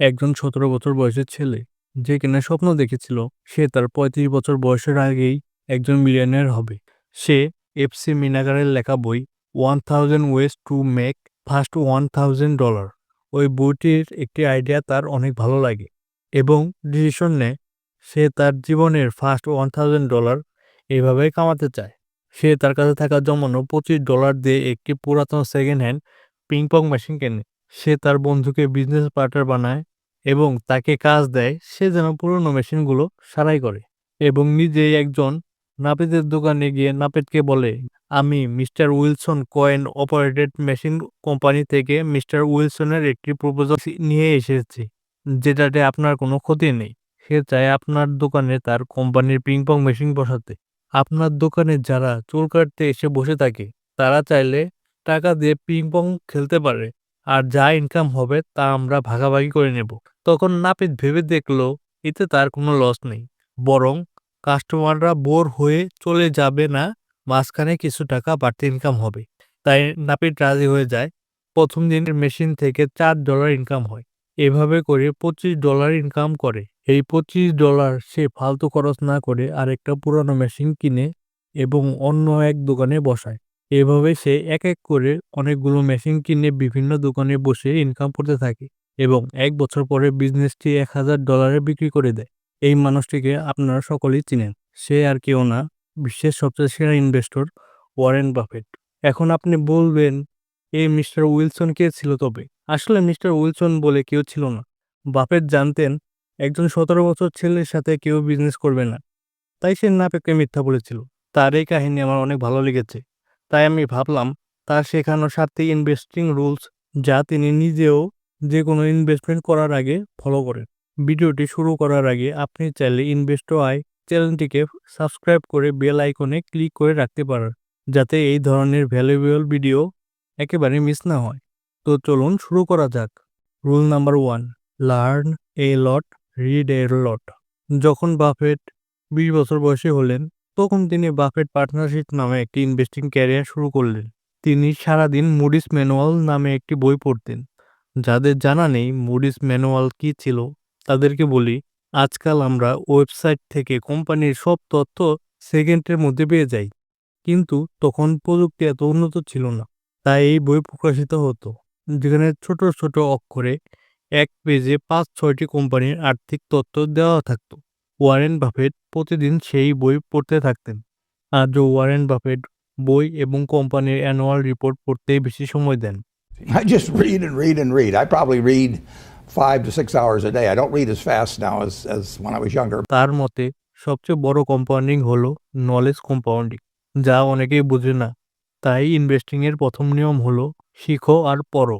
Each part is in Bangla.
একজন সতেরো বছর বয়সের ছেলে, যে কিনা স্বপ্ন দেখেছিল সে তার পঁয়ত্রিশ বছর বয়সের আগেই একজন মিলিয়নের হবে। সে এফসি মিনাগারের লেখা বই one thousand ways to make first one thousand dollar. ওই বইটির একটি আইডিয়া তার অনেক ভালো লাগে এবং ডিসিশন নেয় সে তার জীবনের ফার্স্ট ওয়ান থাউজেন্ড ডলার এইভাবেই কামাতে চায়। সে তার কাছে থাকা জমানো পঁচিশ ডলার দিয়ে একটি পুরাতন second hand ping pong machine কেনে। সে তার বন্ধুকে বিজনেস পার্টনার বানায় এবং তাকে কাজ দেয়, সে যেন পুরনো মেশিনগুলো সারাই করে এবং নিজেই একজন নাপিতের দোকানে গিয়ে নাপিতকে বলে, আমি mister Wilson coin operated machine company থেকে মিস্টার উইলসনের একটি প্রপোজাল নিয়ে এসেছি, যেটাতে আপনার কোনো ক্ষতি নেই। সে চায় আপনার দোকানে তার কোম্পানির পিং পং মেশিন বসাতে। আপনার দোকানে যারা চুল কাটতে এসে বসে থাকে, তারা চাইলে টাকা দিয়ে পিংপং খেলতে পারে। আর যা ইনকাম হবে তা আমরা ভাগাভাগি করে নেব। তখন নাপিত ভেবে দেখল, এতে তার কোনো লস নেই। বরং কাস্টমাররা বোর হয়ে চলে যাবে না, মাঝখানে কিছু টাকা বাড়তি ইনকাম হবে। তাই নাপিত রাজি হয়ে যায়। প্রথম দিনের মেশিন থেকে চার ডলার ইনকাম হয়। এভাবে করে পঁচিশ ডলার ইনকাম করে। এই পঁচিশ ডলার সে ফালতু খরচ না করে আরেকটা পুরানো মেশিন কিনে এবং অন্য এক দোকানে বসায়। এভাবে সে এক এক করে অনেকগুলো মেশিন কিনে বিভিন্ন দোকানে বসে ইনকাম করতে থাকে এবং এক বছর পরে বিজনেসটি এক হাজার ডলারে বিক্রি করে দেয়। এই মানুষটিকে আপনারা সকলেই চিনেন। সে আর কেউ না, বিশ্বের সবচেয়ে সেরা ইনভেস্টর ওয়ারেন বাফেট এখন আপনি বলবেন এই মিস্টার উইলসন কে ছিল তবে? আসলে মিস্টার উইলসন বলে কেউ ছিল না। বাফেট জানতেন, একজন সতেরো বছর ছেলের সাথে কেউ বিজনেস করবে না। তাই সে নাপেকে মিথ্যা বলেছিল। তার এই কাহিনী আমার অনেক ভালো লেগেছে। তাই আমি ভাবলাম, তার শেখানো সাতটি ইনভেস্টিং রুলস যা তিনি নিজেও যে কোনো ইনভেস্টমেন্ট করার আগে ফলো করেন। ভিডিওটি শুরু করার আগে আপনি চাইলে ইনভেস্ট আই চ্যানেলটিকে সাবস্ক্রাইব করে বেল আইকনে ক্লিক করে রাখতে পারেন, যাতে এই ধরনের ভ্যালুয়েবল ভিডিও একেবারে মিস না হয়। তো চলুন শুরু করা যাক। Rule number one learn a lot read a lot যখন বাফেট বিশ বছর বয়সে হলেন তখন তিনি বাফেট পার্টনারশিপ নামে একটি ইনভেস্টিং ক্যারিয়ার শুরু করলেন। তিনি সারাদিন মুডিস ম্যানুয়াল নামে একটি বই পড়তেন। যাদের জানা নেই মুডিস ম্যানুয়াল কি ছিল, তাদেরকে বলি, আজকাল আমরা ওয়েবসাইট থেকে কোম্পানির সব তথ্য সেকেন্ডের মধ্যে পেয়ে যাই। কিন্তু তখন প্রযুক্তি এত উন্নত ছিল না, তাই এই বই প্রকাশিত হতো, যেখানে ছোট ছোট অক্ষরে এক পেজে পাঁচ ছয়টি কোম্পানির আর্থিক তথ্য দেওয়া থাকতো। ওয়ারেন বাফেট প্রতিদিন সেই বই পড়তে থাকতেন আজও ওয়ারেন বাফেট বই এবং কোম্পানির অ্যানুয়াল রিপোর্ট পড়তেই বেশি সময় দেন I just read and read and read. I probably read five to six hours a day. I don't read as fast now as, as when I was younger. তার মতে সবচেয়ে বড় কম্পাউন্ডিং হলো নলেজ কম্পাউন্ডিং যা অনেকেই বোঝে না তাই ইনভেস্টিং এর প্রথম নিয়ম হলো শিখো আর পড়ো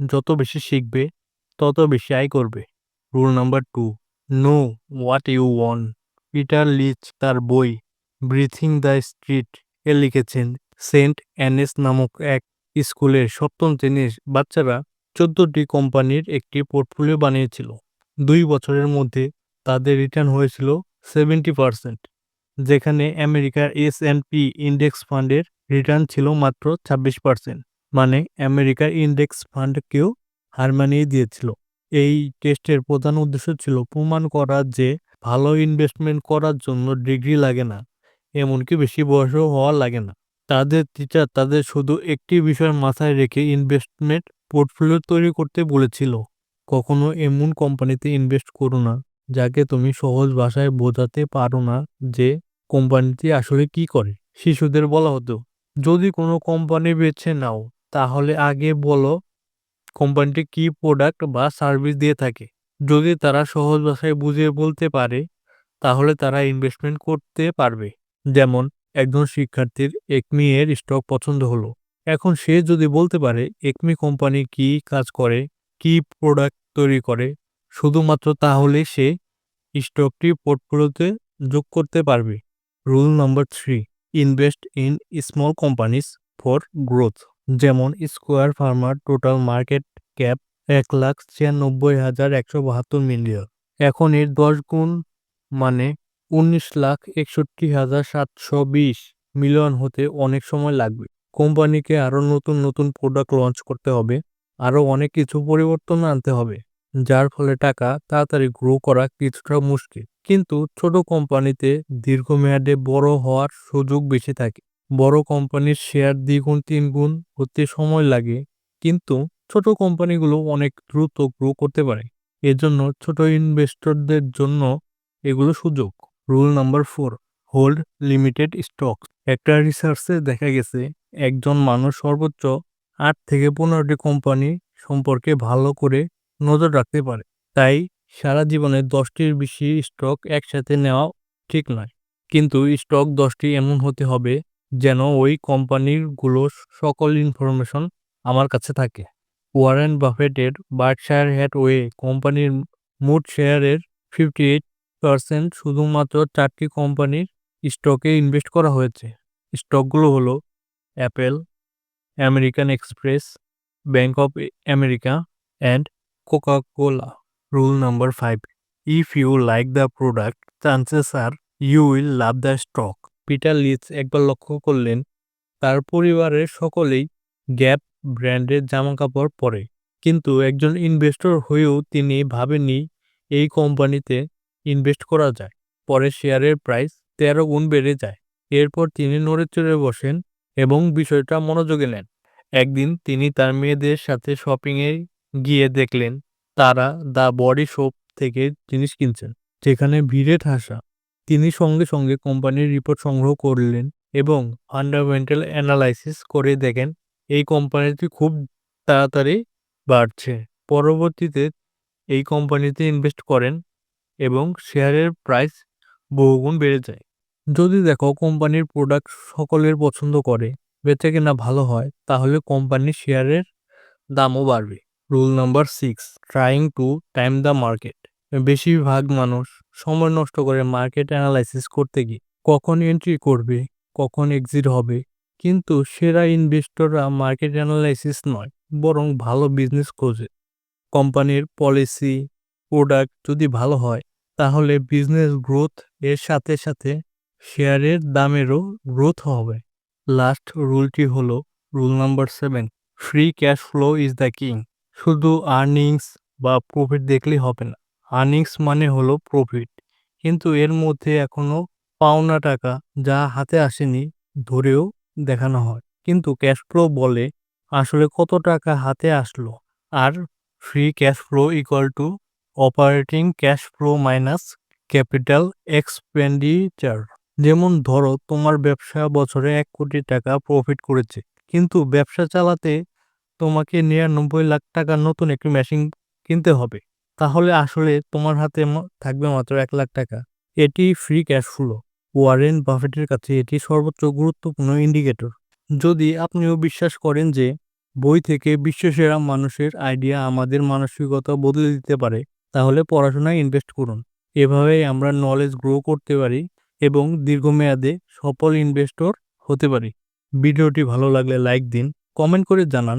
যত বেশি শিখবে তত বেশি আয় করবে rule number two know what you own Peter Lynch তার বই ব্রিথিং দ্য স্ট্রিট এ লিখেছেন, সেন্ট অ্যানেস নামক এক স্কুলের সপ্তম শ্রেণির বাচ্চারা চোদ্দটি কোম্পানির একটি পোর্টফোলিও বানিয়েছিল। দুই বছরের মধ্যে তাদের রিটার্ন হয়েছিল সেভেন্টি পার্সেন্ট, যেখানে আমেরিকার এস অ্যান্ড পি ইন্ডেক্স ফান্ডের রিটার্ন ছিল মাত্র ছাব্বিশ পার্সেন্ট মানে আমেরিকার ইন্ডেক্স ফান্ডকেও হার মানিয়ে দিয়েছিল। এই টেস্টের প্রধান উদ্দেশ্য ছিল প্রমাণ করা যে ভালো ইনভেস্টমেন্ট করার জন্য ডিগ্রি লাগে না, এমনকি বেশি বয়সও হওয়া লাগে না। তাদের টিচার তাদের শুধু একটি বিষয় মাথায় রেখে ইনভেস্টমেন্ট পোর্টফোলিও তৈরি করতে বলেছিল, কখনো এমন কোম্পানিতে ইনভেস্ট করো না, যাকে তুমি সহজ ভাষায় বোঝাতে পারো না যে কোম্পানিটি আসলে কি করে। শিশুদের বলা হতো, যদি কোনো কোম্পানি বেছে নাও, তাহলে আগে বলো কোম্পানিটি কি প্রোডাক্ট বা সার্ভিস দিয়ে থাকে? যদি তারা সহজ ভাষায় বুঝিয়ে বলতে পারে, তাহলে তারা ইনভেস্টমেন্ট করতে পারবে। যেমন, একজন শিক্ষার্থীর একমি এর স্টক পছন্দ হলো। এখন সে যদি বলতে পারে, একমি কোম্পানি কি কাজ করে, কি প্রোডাক্ট তৈরি করে, শুধুমাত্র তাহলে সে স্টকটি পোর্টফোলিওতে যোগ করতে পারবে। Rule number three invest in small companies for growth যেমন স্কোয়ার ফার্মার টোটাল মার্কেট ক্যাপ এক লাখ ছিয়ানব্বই হাজার একশো বাহাত্তর মিলিয়ন। এখন এর দশ গুণ মানে উনিশ লাখ একষট্টি হাজার সাতশো বিশ মিলিয়ন হতে অনেক সময় লাগবে। কোম্পানিকে আরও নতুন নতুন প্রোডাক্ট লঞ্চ করতে হবে, আরও অনেক কিছু পরিবর্তন আনতে হবে, যার ফলে টাকা তাড়াতাড়ি গ্রো করা কিছুটা মুশকিল। কিন্তু ছোট কোম্পানিতে দীর্ঘমেয়াদে বড় হওয়ার সুযোগ বেশি থাকে। বড় কোম্পানির শেয়ার দ্বিগুণ, তিনগুণ হতে সময় লাগে, কিন্তু ছোট কোম্পানিগুলো অনেক দ্রুত গ্রো করতে পারে। এজন্য ছোট ইনভেস্টরদের জন্য এগুলো সুযোগ। Rule number four hold limited stock একটা রিসার্চে দেখা গেছে, একজন মানুষ সর্বোচ্চ আট থেকে পনেরোটি কোম্পানি সম্পর্কে ভালো করে নজর রাখতে পারে। তাই সারা জীবনে দশটির বেশি স্টক একসাথে নেওয়া ঠিক নয়। কিন্তু স্টক দশটি এমন হতে হবে যেন ওই কোম্পানিগুলো সকল ইনফরমেশন আমার কাছে থাকে। ওয়ারেন বাফেটের বার্কশায়ার হ্যাথওয়ে কোম্পানির মোট শেয়ারের ফিফটি এইট পার্সেন্ট শুধুমাত্র চারটি কোম্পানির স্টকে ইনভেস্ট করা হয়েছে। স্টকগুলো হলো Apple, American Express bank of America and Coca Cola rule number five, if you like the product, chances are you will love the stock. Peter Lynch একবার লক্ষ্য করলেন, তার পরিবারের সকলেই গ্যাপ ব্র্যান্ডের জামাকাপড় পরে। কিন্তু একজন ইনভেস্টর হয়েও তিনি ভাবেননি এই কোম্পানিতে ইনভেস্ট করা যায়। পরে শেয়ারের প্রাইস তেরো গুণ বেড়ে যায়। এরপর তিনি নড়ে চড়ে বসেন এবং বিষয়টা মনোযোগে নেন। একদিন তিনি তার মেয়েদের সাথে শপিংয়ে গিয়ে দেখলেন, তারা দ্য বডি শপ থেকে জিনিস কিনছেন, যেখানে ভিড়ে ঠাসা। তিনি সঙ্গে সঙ্গে কোম্পানির রিপোর্ট সংগ্রহ করলেন এবং ফান্ডামেন্টাল অ্যানালাইসিস করে দেখেন এই কোম্পানিটি খুব তাড়াতাড়ি বাড়ছে। পরবর্তীতে এই কোম্পানিতে ইনভেস্ট করেন এবং শেয়ারের প্রাইস বহুগুণ বেড়ে যায়। যদি দেখো কোম্পানির প্রোডাক্ট সকলের পছন্দ করে, বেচে কেনা ভালো হয়, তাহলে কোম্পানির শেয়ারের দামও বাড়বে। Rule number six trying to time the market বেশিরভাগ মানুষ সময় নষ্ট করে মার্কেট অ্যানালাইসিস করতে গিয়ে কখন এন্ট্রি করবে, কখন এক্সিট হবে। কিন্তু সেরা ইনভেস্টররা মার্কেট অ্যানালাইসিস নয়, বরং ভালো বিজনেস খোঁজে। কোম্পানির পলিসি প্রোডাক্ট যদি ভালো হয়, তাহলে বিজনেস গ্রোথ এর সাথে সাথে শেয়ারের দামেরও গ্রোথ হবে। লাস্ট রুলটি হলো rule number seven free cash flow is the king শুধু আর্নিংস বা প্রফিট দেখলেই হবে না। আর্নিংস মানে হলো প্রফিট কিন্তু এর মধ্যে এখনও পাওনা টাকা যা হাতে আসেনি ধরেও দেখানো হয়। কিন্তু ক্যাশ ফ্লো বলে আসলে কত টাকা হাতে আসলো। আর free cash flow equal to operating cash flow minus capital expenditure যেমন ধরো, তোমার ব্যবসা বছরে এক কোটি টাকা প্রফিট করেছে। কিন্তু ব্যবসা চালাতে তোমাকে নিরানব্বই লাখ টাকা নতুন একটি মেশিন কিনতে হবে। তাহলে আসলে তোমার হাতে থাকবে মাত্র এক লাখ টাকা। এটি ফ্রি ক্যাশ ফ্লো ওয়ারেন বাফেটের কাছে এটি সর্বোচ্চ গুরুত্বপূর্ণ ইন্ডিকেটর যদি আপনিও বিশ্বাস করেন যে বই থেকে বিশ্বসেরা মানুষের আইডিয়া আমাদের মানসিকতা বদলে দিতে পারে, তাহলে পড়াশোনায় ইনভেস্ট করুন। এভাবেই আমরা নলেজ গ্রো করতে পারি এবং দীর্ঘমেয়াদে সফল ইনভেস্টর হতে পারি। ভিডিওটি ভালো লাগলে লাইক দিন কমেন্ট করে জানান,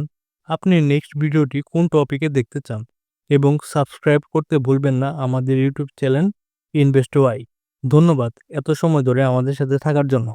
আপনি নেক্সট ভিডিওটি কোন টপিকে দেখতে চান? এবং সাবস্ক্রাইব করতে ভুলবেন না আমাদের ইউটিউব চ্যানেল ইনভেস্ট ওয়াই। ধন্যবাদ এত সময় ধরে আমাদের সাথে থাকার জন্য।